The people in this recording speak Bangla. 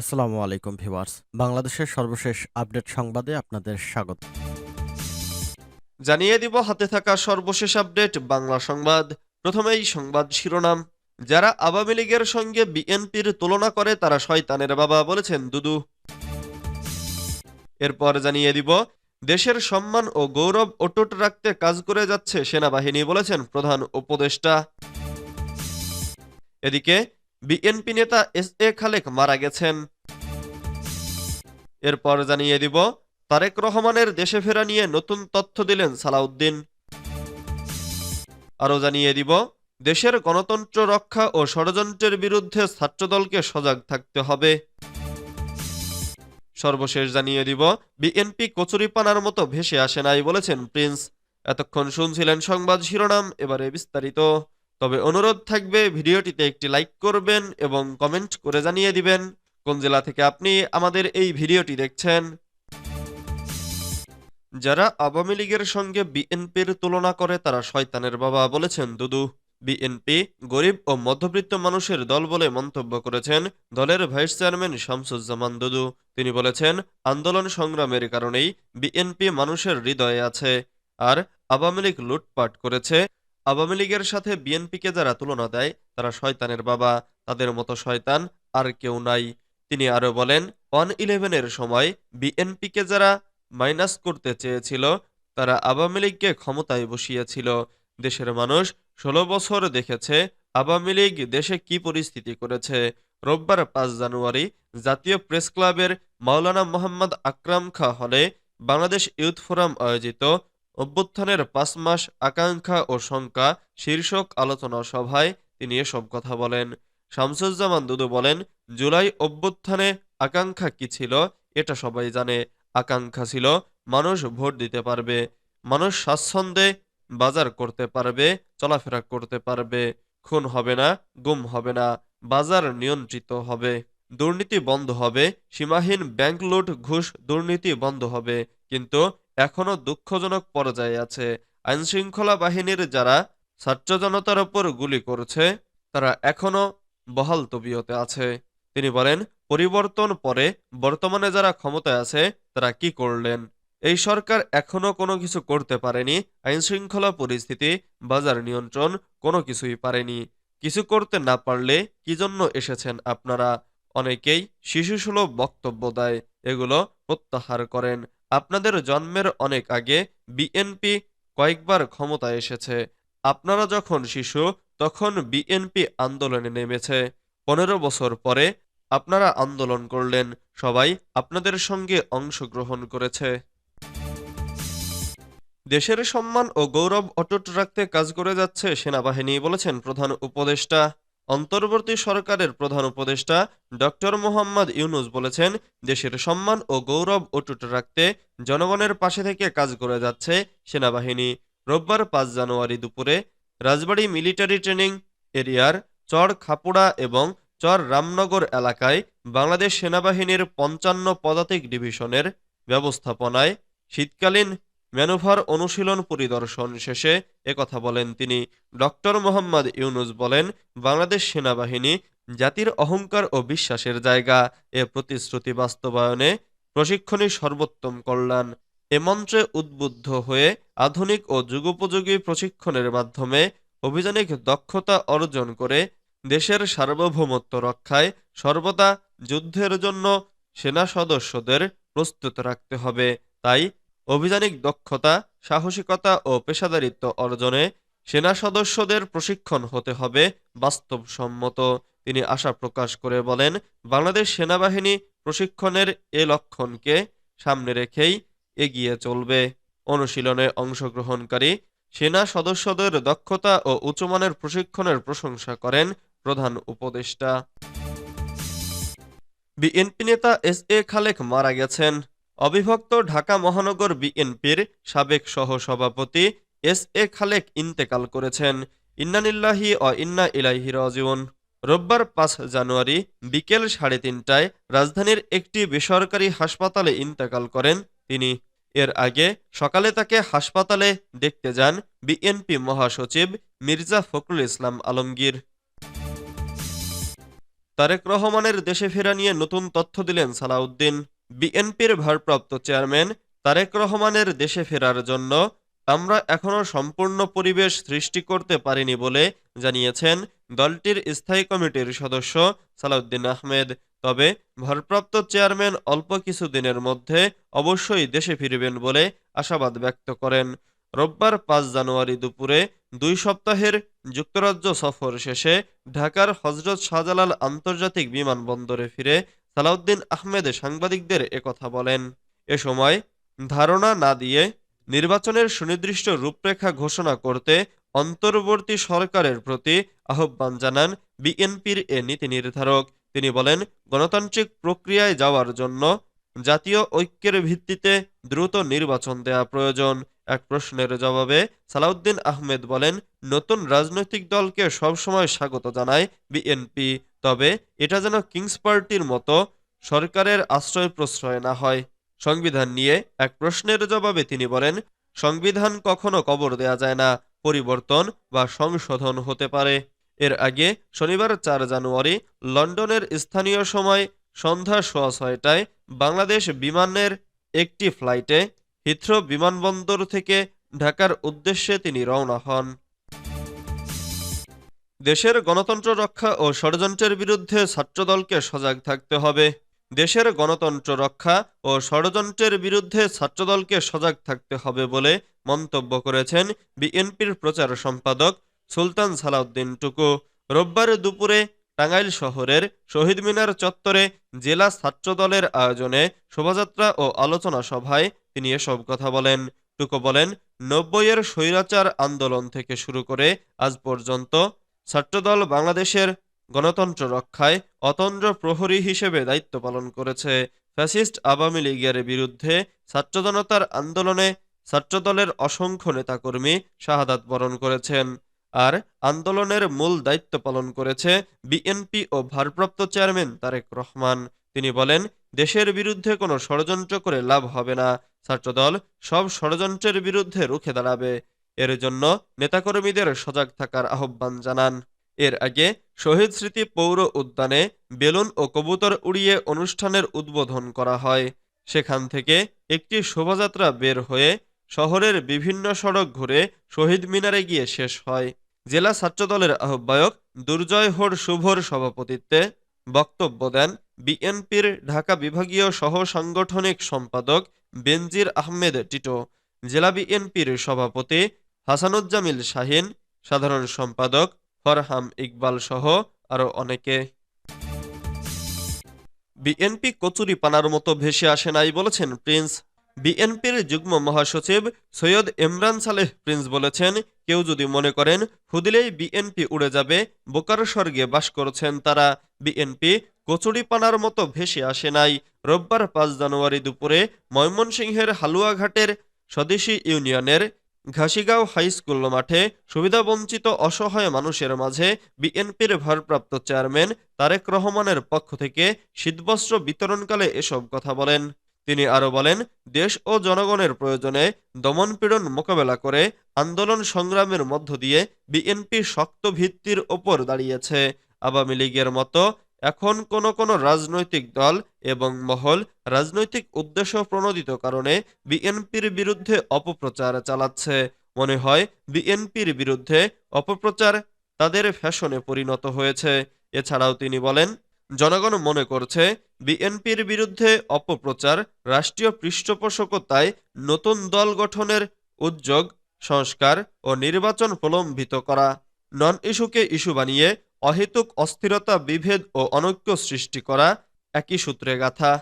আসসালামু আলাইকুম ভিউয়ার্স। বাংলাদেশের সর্বশেষ আপডেট সংবাদে আপনাদের স্বাগত। জানিয়ে দিব, হাতে থাকা সর্বশেষ আপডেট, বাংলা সংবাদ। প্রথমেই সংবাদ শিরোনাম। যারা আওয়ামী লীগের সঙ্গে বিএনপির তুলনা করে, তারা শয়তানের বাবা বলেছেন দুদু। এরপর জানিয়ে দিব, দেশের সম্মান ও গৌরব অটুট রাখতে কাজ করে যাচ্ছে সেনাবাহিনী বলেছেন প্রধান উপদেষ্টা। এদিকে বিএনপি নেতা এস এ খালেক মারা গেছেন। এরপর জানিয়ে দিব, তারেক রহমানের দেশে ফেরা নিয়ে নতুন তথ্য দিলেন সালাউদ্দিন। আরও জানিয়ে দিব, দেশের গণতন্ত্র রক্ষা ও ষড়যন্ত্রের বিরুদ্ধে ছাত্রদলকে সজাগ থাকতে হবে। সর্বশেষ জানিয়ে দিব, বিএনপি কচুরিপানার মতো ভেসে আসে নাই বলেছেন প্রিন্স। এতক্ষণ শুনছিলেন সংবাদ শিরোনাম, এবারে বিস্তারিত। তবে অনুরোধ থাকবে ভিডিওটিতে একটি লাইক করবেন এবং কমেন্ট করে জানিয়ে দিবেন কোন জেলা থেকে আপনি আমাদের এই ভিডিওটি দেখছেন। যারা আওয়ামী লীগের সঙ্গে বিএনপির তুলনা করে তারা শয়তানের বাবা বলেছেন, দুদু, বিএনপি গরিব ও মধ্যবিত্ত মানুষের দল বলে মন্তব্য করেছেন দলের ভাইস চেয়ারম্যান শামসুজ্জামান দুদু। তিনি বলেছেন, আন্দোলন সংগ্রামের কারণেই বিএনপি মানুষের হৃদয়ে আছে। আর আওয়ামী লীগ লুটপাট করেছে আওয়ামী লীগের সাথে বিএনপিকে যারা তুলনা দেয়, তারা শয়তানের বাবা, তাদের মতো শয়তান আর কেউ নাই। তিনি আরও বলেন, ওয়ান ইলেভেনের সময় বিএনপিকে যারা মাইনাস করতে চেয়েছিল, তারা আওয়ামী লীগকে ক্ষমতায় বসিয়েছিল। দেশের মানুষ ষোলো বছর দেখেছে আওয়ামী লীগ দেশে কি পরিস্থিতি করেছে। রোববার পাঁচ জানুয়ারি জাতীয় প্রেস ক্লাবের মাওলানা মোহাম্মদ আকরাম খা হলে বাংলাদেশ ইউথ ফোরাম আয়োজিত অভ্যুত্থানের পাঁচ মাস আকাঙ্ক্ষা ও শঙ্কা শীর্ষক আলোচনা সভায় তিনি এসব কথা বলেন। শামসুজ্জামান দুদু বলেন, জুলাই অভ্যুত্থানে আকাঙ্ক্ষা কি ছিল, এটা সবাই জানে। আকাঙ্ক্ষা ছিল, মানুষ ভোট দিতে পারবে, মানুষ স্বাচ্ছন্দ্যে বাজার করতে পারবে, চলাফেরা করতে পারবে। খুন হবে না, গুম হবে না, বাজার নিয়ন্ত্রিত হবে, দুর্নীতি বন্ধ হবে, সীমাহীন ব্যাংক লুট ঘুষ দুর্নীতি বন্ধ হবে। কিন্তু এখনও দুঃখজনক পর্যায়ে আছে। আইনশৃঙ্খলা বাহিনীর যারা ছাত্র জনতার ওপর গুলি করছে, তারা এখনও বহাল তবিয়তে আছে। তিনি বলেন, পরিবর্তন পরে বর্তমানে যারা ক্ষমতায় আছে, তারা কি করলেন? এই সরকার এখনও কোনো কিছু করতে পারেনি। আইনশৃঙ্খলা পরিস্থিতি, বাজার নিয়ন্ত্রণ, কোনো কিছুই পারেনি। কিছু করতে না পারলে কি জন্য এসেছেন আপনারা? অনেকেই শিশুসুলভ বক্তব্য দেয়, এগুলো প্রত্যাহার করেন। আপনাদের জন্মের অনেক আগে বিএনপি কয়েকবার ক্ষমতায় এসেছে। আপনারা যখন শিশু, তখন বিএনপি আন্দোলনে নেমেছে। পনেরো বছর পরে আপনারা আন্দোলন করলেন। সবাই আপনাদের সঙ্গে অংশগ্রহণ করেছে। দেশের সম্মান ও গৌরব অটুট রাখতে কাজ করে যাচ্ছে সেনাবাহিনী, বলেছেন প্রধান উপদেষ্টা। অন্তর্বর্তী সরকারের প্রধান উপদেষ্টা ডক্টর মোহাম্মদ ইউনুস বলেছেন, দেশের সম্মান ও গৌরব অটুট রাখতে জনগণের পাশে থেকে কাজ করে যাচ্ছে সেনাবাহিনী। রোববার পাঁচ জানুয়ারি দুপুরে রাজবাড়ী মিলিটারি ট্রেনিং এরিয়ার চর খাপুড়া এবং চর রামনগর এলাকায় বাংলাদেশ সেনাবাহিনীর পঞ্চান্ন পদাতিক ডিভিশনের ব্যবস্থাপনায় শীতকালীন ম্যানুভার অনুশীলন পরিদর্শন শেষে একথা বলেন তিনি। ডক্টর মোহাম্মদ ইউনুস বলেন, বাংলাদেশ সেনাবাহিনী জাতির অহংকার ও বিশ্বাসের জায়গা। এ প্রতিশ্রুতি বাস্তবায়নে প্রশিক্ষণই সর্বোত্তম কল্যাণ। এ মন্ত্রে উদ্বুদ্ধ হয়ে আধুনিক ও যুগোপযোগী প্রশিক্ষণের মাধ্যমে অভিযানিক দক্ষতা অর্জন করে দেশের সার্বভৌমত্ব রক্ষায় সর্বদা যুদ্ধের জন্য সেনা সদস্যদের প্রস্তুত রাখতে হবে। তাই অভিযানিক দক্ষতা, সাহসিকতা ও পেশাদারিত্ব অর্জনে সেনা সদস্যদের প্রশিক্ষণ হতে হবে বাস্তবসম্মত। তিনি আশা প্রকাশ করে বলেন, বাংলাদেশ সেনাবাহিনী প্রশিক্ষণের এ লক্ষণকে সামনে রেখেই এগিয়ে চলবে। অনুশীলনে অংশগ্রহণকারী সেনা সদস্যদের দক্ষতা ও উচ্চমানের প্রশিক্ষণের প্রশংসা করেন প্রধান উপদেষ্টা। বিএনপি নেতা এস এ খালেক মারা গেছেন। অবিভক্ত ঢাকা মহানগর বিএনপির সাবেক সহসভাপতি এস এ খালেক ইন্তেকাল করেছেন। ইন্নানিল্লাহি ও ইন্না ইলাইহি রাজিউন। রোববার পাঁচ জানুয়ারি বিকেল সাড়ে তিনটায় রাজধানীর একটি বেসরকারি হাসপাতালে ইন্তেকাল করেন তিনি। এর আগে সকালে তাকে হাসপাতালে দেখতে যান বিএনপি মহাসচিব মির্জা ফখরুল ইসলাম আলমগীর। তারেক রহমানের দেশে ফেরা নিয়ে নতুন তথ্য দিলেন সালাউদ্দিন। বিএনপির ভারপ্রাপ্ত চেয়ারম্যান তারেক রহমানের দেশে ফেরার জন্য আমরা এখনও সম্পূর্ণ পরিবেশ সৃষ্টি করতে পারিনি বলে জানিয়েছেন দলটির স্থায়ী কমিটির সদস্য সালাউদ্দিন আহমেদ। তবে ভারপ্রাপ্ত চেয়ারম্যান অল্প কিছু দিনের মধ্যে অবশ্যই দেশে ফিরবেন বলে আশাবাদ ব্যক্ত করেন। রোববার পাঁচ জানুয়ারি দুপুরে দুই সপ্তাহের যুক্তরাজ্য সফর শেষে ঢাকার হজরত শাহজালাল আন্তর্জাতিক বিমানবন্দরে ফিরে সালাউদ্দিন আহমেদ সাংবাদিকদের একথা বলেন। এ সময় ধারণা না দিয়ে নির্বাচনের সুনির্দিষ্ট রূপরেখা ঘোষণা করতে অন্তর্বর্তী সরকারের প্রতি আহ্বান জানান বিএনপির এ নীতি নির্ধারক। তিনি বলেন, গণতান্ত্রিক প্রক্রিয়ায় যাওয়ার জন্য জাতীয় ঐক্যের ভিত্তিতে দ্রুত নির্বাচন দেয়া প্রয়োজন। এক প্রশ্নের জবাবে সালাউদ্দিন আহমেদ বলেন, নতুন রাজনৈতিক দলকে সবসময় স্বাগত জানায় বিএনপি। তবে এটা যেন কিংস পার্টির মতো সরকারের আশ্রয় প্রশ্রয় না হয়। সংবিধান নিয়ে এক প্রশ্নের জবাবে তিনি বলেন, সংবিধান কখনো কবর দেয়া যায় না, পরিবর্তন বা সংশোধন হতে পারে। এর আগে শনিবার চার জানুয়ারি লন্ডনের স্থানীয় সময় সন্ধ্যা সোয়া ছয়টায় বাংলাদেশ বিমানের একটি ফ্লাইটে হিথ্রো বিমানবন্দর থেকে ঢাকার উদ্দেশ্যে তিনি রওনা হন। দেশের গণতন্ত্র রক্ষা ও ষড়যন্ত্রের বিরুদ্ধে ছাত্রদলকে সজাগ থাকতে হবে। দেশের গণতন্ত্র রক্ষা ও ষড়যন্ত্রের বিরুদ্ধে ছাত্রদলকে সজাগ থাকতে হবে বলে মন্তব্য করেছেন বিএনপির প্রচার সম্পাদক সুলতান সালাউদ্দিন টুকু। রোববার দুপুরে টাঙ্গাইল শহরের শহীদ মিনার চত্বরে জেলা ছাত্রদলের আয়োজনে শোভাযাত্রা ও আলোচনা সভায় তিনি এসব কথা বলেন। টুকু বলেন, নব্বইয়ের স্বৈরাচার আন্দোলন থেকে শুরু করে আজ পর্যন্ত ছাত্রদল বাংলাদেশের গণতন্ত্র রক্ষায় অতন্দ্র প্রহরী হিসেবে দায়িত্ব পালন করেছে। ফ্যাসিস্ট আওয়ামী লীগের বিরুদ্ধে ছাত্র জনতার আন্দোলনে ছাত্রদলের অসংখ্য নেতাকর্মী শাহাদাত বরণ করেছেন। আর আন্দোলনের মূল দায়িত্ব পালন করেছে বিএনপি ও ভারপ্রাপ্ত চেয়ারম্যান তারেক রহমান। তিনি বলেন, দেশের বিরুদ্ধে কোনো ষড়যন্ত্র করে লাভ হবে না। ছাত্রদল সব ষড়যন্ত্রের বিরুদ্ধে রুখে দাঁড়াবে। এর জন্য নেতাকর্মীদের সজাগ থাকার আহ্বান জানান। এর আগে শহীদ স্মৃতি পৌর উদ্যানে বেলুন ও কবুতর উড়িয়ে অনুষ্ঠানের উদ্বোধন করা হয়। সেখান থেকে একটি শোভাযাত্রা বের হয়ে শহরের বিভিন্ন সড়ক ঘুরে শহীদ মিনারে গিয়ে শেষ হয়। জেলা ছাত্রদলের আহ্বায়ক দুর্জয় হোর শুভর সভাপতিত্বে বক্তব্য দেন বিএনপির ঢাকা বিভাগীয় সহ সাংগঠনিক সম্পাদক বেনজির আহমেদ টিটো। জেলা বিএনপির সভাপতি হাসানুজ্জামিল শাহিন, সাধারণ সম্পাদক ফরহাম ইকবাল সহ আরও অনেকে। বিএনপি কচুরি পানার মতো ভেসে আসে নাই বলেছেন প্রিন্স। বিএনপির যুগ্ম মহাসচিব সৈয়দ ইমরান সালেহ প্রিন্স বলেছেন, কেউ যদি মনে করেন হুদিলেই বিএনপি উড়ে যাবে, বোকার স্বর্গে বাস করছেন তারা। বিএনপি কচুরি পানার মতো ভেসে আসে নাই। রোববার পাঁচ জানুয়ারি দুপুরে ময়মনসিংহের হালুয়াঘাটের স্বদেশী ইউনিয়নের ঘাসিগাঁও হাই স্কুল মাঠে সুবিধাবঞ্চিত অসহায় মানুষের মাঝে বিএনপির ভারপ্রাপ্ত চেয়ারম্যান তারেক রহমানের পক্ষ থেকে শীতবস্ত্র বিতরণকালে এসব কথা বলেন। তিনি আরও বলেন, দেশ ও জনগণের প্রয়োজনে দমনপীড়ন মোকাবেলা করে আন্দোলন সংগ্রামের মধ্য দিয়ে বিএনপি শক্ত ভিত্তির ওপর দাঁড়িয়েছে। আওয়ামী লীগের মতো এখন কোন কোন রাজনৈতিক দল এবং মহল রাজনৈতিক উদ্দেশ্য প্রণোদিত কারণে বিএনপির বিরুদ্ধে অপপ্রচার চালাচ্ছে। মনে হয় বিএনপির বিরুদ্ধে অপপ্রচার তাদের ফ্যাশনে পরিণত হয়েছে। এছাড়াও তিনি বলেন, জনগণ মনে করছে বিএনপির বিরুদ্ধে অপপ্রচার রাষ্ট্রীয় পৃষ্ঠপোষকতায় নতুন দল গঠনের উদ্যোগ, সংস্কার ও নির্বাচন প্রলম্বিত করা। নন ইস্যুকে ইস্যু বানিয়ে অহেতুক অস্থিরতা বিভেদ ও অনৈক্য সৃষ্টি করা একই সূত্রে গাথা।